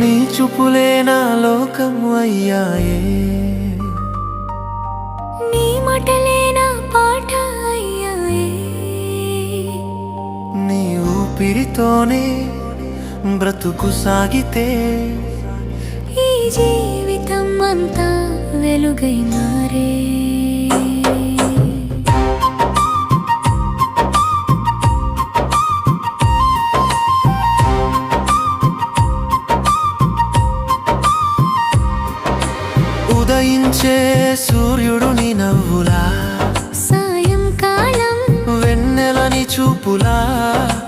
చూపులే నా లోకం అయ్యాయే. నీ మాటలే నా పాట అయ్యాయే. నీ ఊపిరితోనే బ్రతుకు సాగితే. ఈ జీవితం అంతా వెలుగై మారే. ఉదయించే సూర్యుడు నీ నవ్వులా. సాయంకాలం వెన్నెలని చూపులా.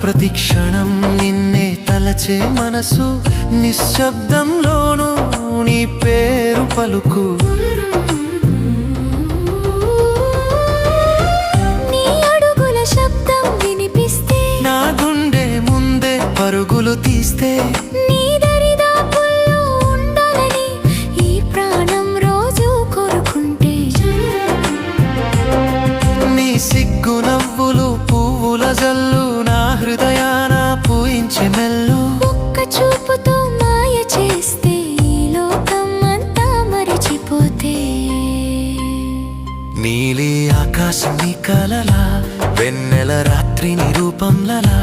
ప్రతి క్షణం నిన్నే తలచే మనసు. నిశ్శబ్దంలోనూ నీ పేరు పలుకు. కలలా వెన్నెల రాత్రి నీ రూపంలలా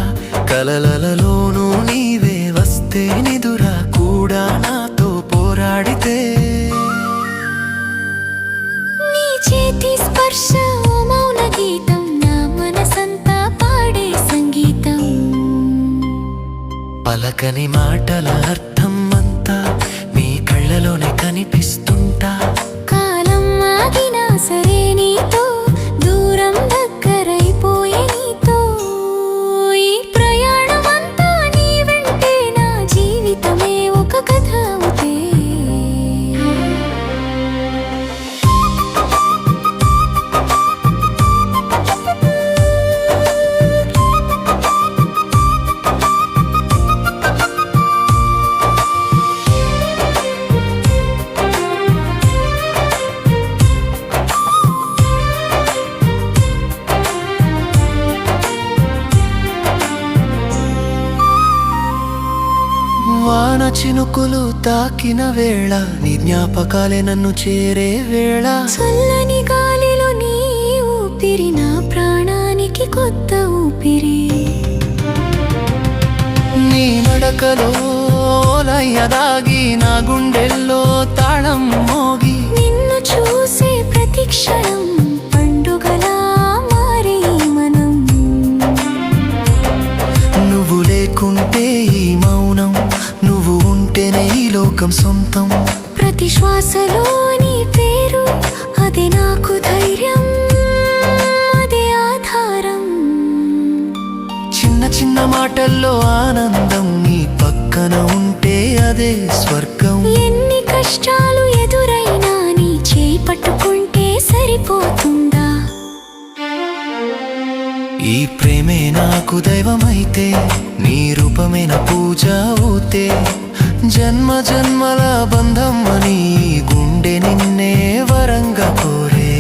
కలలలోనూ నీవే వస్తే నిదురా కూడా నాతో పోరాడితే. నీ చేతి స్పర్శ మౌన గీతం నా మనసంతా పాడే సంగీతం. పలకని మాటల అర్థం చినుకులు తాకిన వేళ నీ జ్ఞాపకాలే నన్ను చేరే వేళ. చల్లని గాలిలో నీ ఊపిరి నా ప్రాణానికి కొత్త ఊపిరి. నీ నడకలో లయ దాగి నా గుండెల్లో తాళం మోగి. నిన్ను చూసే ప్రతి క్షణం పండుగలా మారే మనం. నువ్వు లేకుంటే ఈ నువ్వు ఉంటేనే ఈ లోకం సొంతం. ప్రతి శ్వాసలో నీ పేరు అదే నాకు ధైర్యం అదే ఆధారం. చిన్న చిన్న మాటల్లో ఆనందం నీ పక్కన ఉంటే అదే స్వర్గం. ఎన్ని కష్టాలు ఎదురైనా నీ చేయి పట్టుకుంటే సరిపోతుందా? ఈ ప్రేమే నాకు దైవమైతే నీ రూపమే నా పూజ అవుతే జన్మ జన్మల బంధం అని ఈ గుండె నిన్నే వరంగా కోరే.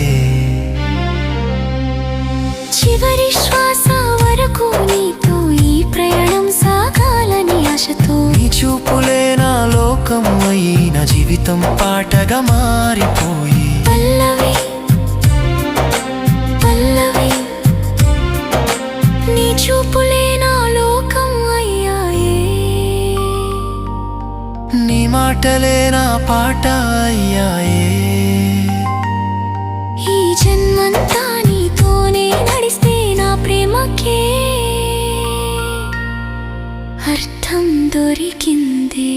చివరి శ్వాస వరకు నీతో ఈ ప్రయాణం సాగాలని ఆశతో. నీ చూపులే నా లోకం అయిన జీవితం పాటగా మారిపోయి. పల్లవి పల్లవి మాటలే నా పాట అయ్యాయే. ఈ జన్మంతా నీతోనే నడిస్తే నా ప్రేమకే. అర్థం దొరికిందే.